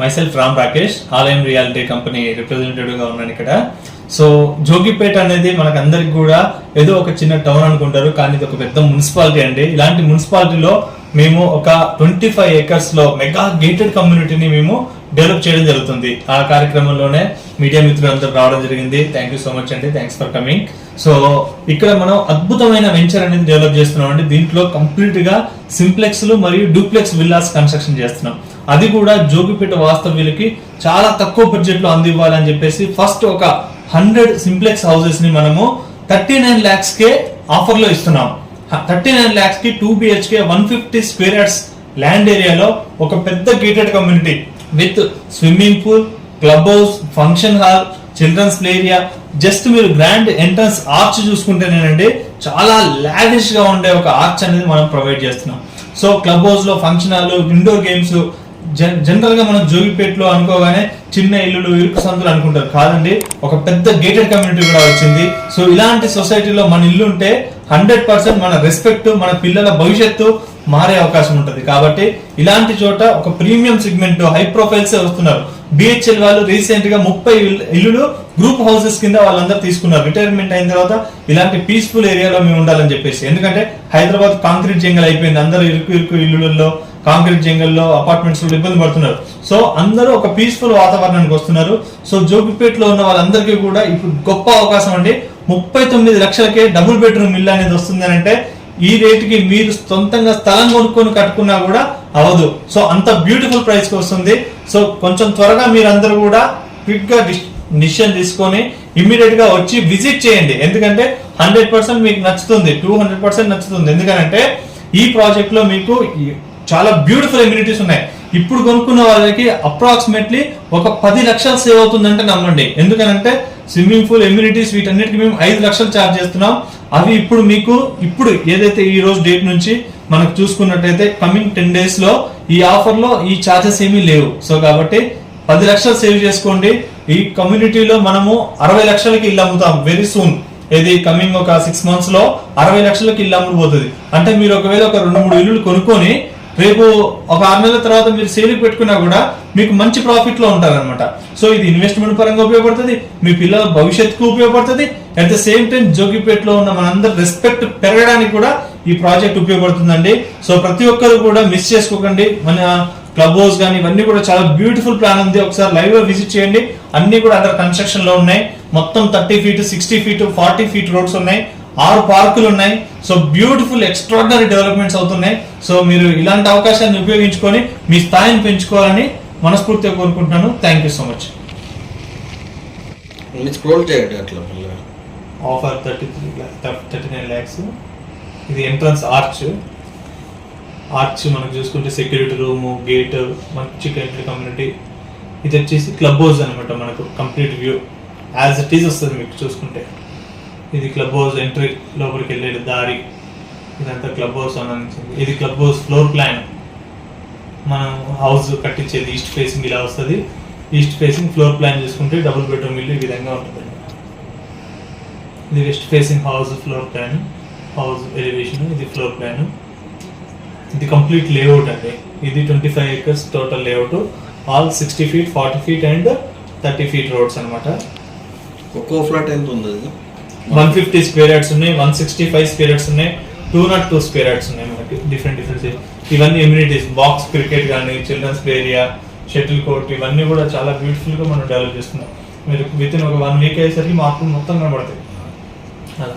Myself Ram Rakesh ఆలయం reality company రిప్రజెంటేటివ్గా ఉన్నాను ఇక్కడ. సో జోగిపేట అనేది మనకు అందరికి కూడా ఏదో ఒక చిన్న టౌన్ అనుకుంటారు కానీ ఇది ఒక పెద్ద మున్సిపాలిటీ అండి. ఇలాంటి మున్సిపాలిటీలో మేము ఒక ట్వంటీ ఫైవ్ ఏకర్స్లో మెగా గేటెడ్ కమ్యూనిటీని మేము డెవలప్ చేయడం జరుగుతుంది. ఆ కార్యక్రమంలోనే మీడియా మిత్రులు అందరూ రావడం జరిగింది. థ్యాంక్ యూ సో మచ్ అండి. థ్యాంక్స్ ఫర్ కమింగ్ సో ఇక్కడ మనం అద్భుతమైన వెంచర్ అనేది డెవలప్ చేస్తున్నాం అండి. దీంట్లో కంప్లీట్గా సింప్లెక్స్ మరియు డూప్లెక్స్ విల్లాస్ కన్స్ట్రక్షన్ చేస్తున్నాం. అది కూడా జోగిపేట వాస్తవ్యులకి చాలా తక్కువ బడ్జెట్లో అందివ్వాలని చెప్పేసి ఫస్ట్ ఒక హండ్రెడ్ సింప్లెక్స్ హౌసెస్ని మనము థర్టీ నైన్ ల్యాక్స్కే కే ఆఫర్లో ఇస్తున్నాం thirty nine ల్యాక్స్కి two BHK one fifty square yards land ఏరియాలో ఒక పెద్ద gated community with swimming pool club house function hall childrens play area just మీరు గ్రాండ్ ఎంట్రన్స్ ఆర్చ్ చూసుకుంటేనేనండి చాలా లావిష్గా ఉండే ఒక ఆర్చ్ అనేది మనం ప్రొవైడ్ చేస్తున్నాం. సో క్లబ్ హౌస్లో ఫంక్షన్ హాల్ ఇండోర్ గేమ్స్ జనరల్గా మనం జోగిపేటలో అనుకోగానే చిన్న ఇల్లులు ఇరుకు సందులు అనుకుంటారు. కాదండి ఒక పెద్ద గేటెడ్ కమ్యూనిటీ కూడా వచ్చింది. సో ఇలాంటి సొసైటీలో మన ఇల్లు ఉంటే హండ్రెడ్ పర్సెంట్ మన రెస్పెక్ట్ మన పిల్లల భవిష్యత్తు మారే అవకాశం ఉంటుంది. కాబట్టి ఇలాంటి చోట ఒక ప్రీమియం సెగ్మెంట్ హై ప్రొఫైల్స్ వస్తున్నారు. బిహెచ్ఎల్ వాళ్ళు రీసెంట్గా ముప్పై ఇల్లులు గ్రూప్ హౌసెస్ కింద వాళ్ళందరూ తీసుకున్నారు. రిటైర్మెంట్ అయిన తర్వాత ఇలాంటి పీస్ఫుల్ ఏరియాలో మేము ఉండాలని చెప్పేసి. ఎందుకంటే హైదరాబాద్ కాంక్రీట్ జంగల్ అయిపోయింది. అందరూ ఇరుకు ఇరుకు ఇల్లులలో కాంక్రీట్ జంగల్లో అపార్ట్మెంట్స్లో ఇబ్బంది పడుతున్నారు. సో అందరూ ఒక పీస్ఫుల్ వాతావరణానికి వస్తున్నారు. సో జోగిపేటలో ఉన్న వాళ్ళందరికీ కూడా ఇప్పుడు గొప్ప అవకాశం అండి. ముప్పై తొమ్మిది లక్షలకే డబుల్ బెడ్రూమ్ ఇల్లు అనేది వస్తుంది అంటే ఈ రేటుకి మీరు సొంతంగా స్థలం కొనుక్కొని కట్టుకున్నా కూడా అవదు సో అంత బ్యూటిఫుల్ ప్రైస్కి వస్తుంది. సో కొంచెం త్వరగా మీరందరూ కూడా క్విక్గా డిసిషన్ తీసుకొని ఇమ్మీడియట్గా వచ్చి విజిట్ చేయండి. ఎందుకంటే హండ్రెడ్ పర్సెంట్ మీకు నచ్చుతుంది. టూ హండ్రెడ్ పర్సెంట్ నచ్చుతుంది. ఎందుకంటే ఈ ప్రాజెక్ట్లో మీకు చాలా బ్యూటిఫుల్ ఎమ్యూనిటీస్ ఉన్నాయి. ఇప్పుడు కొనుక్కున్న వాళ్ళకి అప్రాక్సిమేట్లీ ఒక పది లక్షలు సేవ్ అవుతుందంటే నమ్మండి. ఎందుకనంటే స్విమ్మింగ్ పూల్ ఎమ్యూనిటీస్ వీటన్నిటికి మేము ఐదు లక్షలు ఛార్జ్ చేస్తున్నాం. అవి ఇప్పుడు మీకు ఇప్పుడు ఏదైతే ఈ రోజు డేట్ నుంచి మనకు చూసుకున్నట్టయితే కమింగ్ టెన్ డేస్లో ఈ ఆఫర్లో ఈ ఛార్జెస్ ఏమీ లేవు. సో కాబట్టి పది లక్షలు సేవ్ చేసుకోండి. ఈ కమ్యూనిటీలో మనము అరవై లక్షలకి ఇల్లు అమ్ముతాం వెరీ సూన్ ఇది కమింగ్ ఒక సిక్స్ మంత్స్లో అరవై లక్షలకి ఇల్లు అమ్ముడుపోతుంది అంటే మీరు ఒకవేళ ఒక రెండు మూడు ఇల్లులు కొనుక్కొని రేపు ఒక ఆరు నెలల తర్వాత మీరు సేల్కి పెట్టుకున్నా కూడా మీకు మంచి ప్రాఫిట్లో ఉంటారనమాట సో ఇది ఇన్వెస్ట్మెంట్ పరంగా ఉపయోగపడుతుంది మీ పిల్లల భవిష్యత్తుకు ఉపయోగపడుతుంది అట్ ద సేమ్ టైం జోగిపేటలో ఉన్న మనందరి రెస్పెక్ట్ పెరగడానికి కూడా ఈ ప్రాజెక్ట్ ఉపయోగపడుతుందండి. సో ప్రతి ఒక్కరు కూడా మిస్ చేసుకోకండి. మన క్లబ్ హౌస్ కానీ ఇవన్నీ కూడా చాలా బ్యూటిఫుల్ ప్లాన్ ఉంది. ఒకసారి లైవ్లో విజిట్ చేయండి. అన్ని కూడా అండర్ కన్స్ట్రక్షన్లో ఉన్నాయి. మొత్తం thirty feet sixty feet forty feet roads ఉన్నాయి. ఆరు పార్కులు ఉన్నాయి. సో బ్యూటిఫుల్ ఎక్స్ట్రాడినరీ డెవలప్మెంట్స్ అవుతున్నాయి. సో మీరు ఇలాంటి అవకాశాన్ని ఉపయోగించుకొని మీ స్థాయిని పెంచుకోవాలని మనస్ఫూర్తిగా కోరుకుంటున్నాను. Thank you so much scroll చేయండి అట్లా offer thirty three thirty nine lakhs ఇది ఎంట్రన్స్ ఆర్చ్ ఆర్చ్ మనకు చూసుకుంటే సెక్యూరిటీ రూమ్ గేట్ మంచి ఎంట్రీ కమ్యూనిటీ ఇది వచ్చేసి క్లబ్ హౌస్ అనమాట మనకు complete view as it is వస్తుంది మీకు చూసుకుంటే. ఇది క్లబ్ హౌస్ ఎంట్రీ లోపలికి వెళ్ళే దారి. ఇదంతా క్లబ్ హౌస్ సంబంధించింది. ఇది క్లబ్ హౌస్ ఫ్లోర్ ప్లాన్ మనం హౌస్ కట్టించేది ఈస్ట్ ఫేసింగ్ ఇలా వస్తుంది. ఈస్ట్ ఫేసింగ్ ఫ్లోర్ ప్లాన్ చేసుకుంటే డబుల్ బెడ్రూమ్ ఇల్లు ఈ విధంగా ఉంటుంది ఇది west facing house floor plan house elevation ఇది ఫ్లోర్ ప్లాన్ ఇది కంప్లీట్ లేఅవుట్ అండి. ఇది twenty five acres total layout all sixty feet forty feet and thirty feet roads అనమాట ఒక్కో ఫ్లాట్ ఎంత ఉంది వన్ ఫిఫ్టీ స్క్వేర్ యార్డ్స్ ఉన్నాయి one sixty five square yards ఉన్నాయి two not two square yards ఉన్నాయి మనకి డిఫరెంట్ డిఫరెంట్ ఇవన్నీ amenities box cricket కానీ childrens play area shuttle court ఇవన్నీ కూడా చాలా బ్యూటిఫుల్గా మనం డెవలప్ చేస్తున్నాం. మీరు విత్ ఇన్ ఒక వన్ వీక్ అయ్యేసరికి మార్కులు మొత్తం కనబడతాయి. అలా.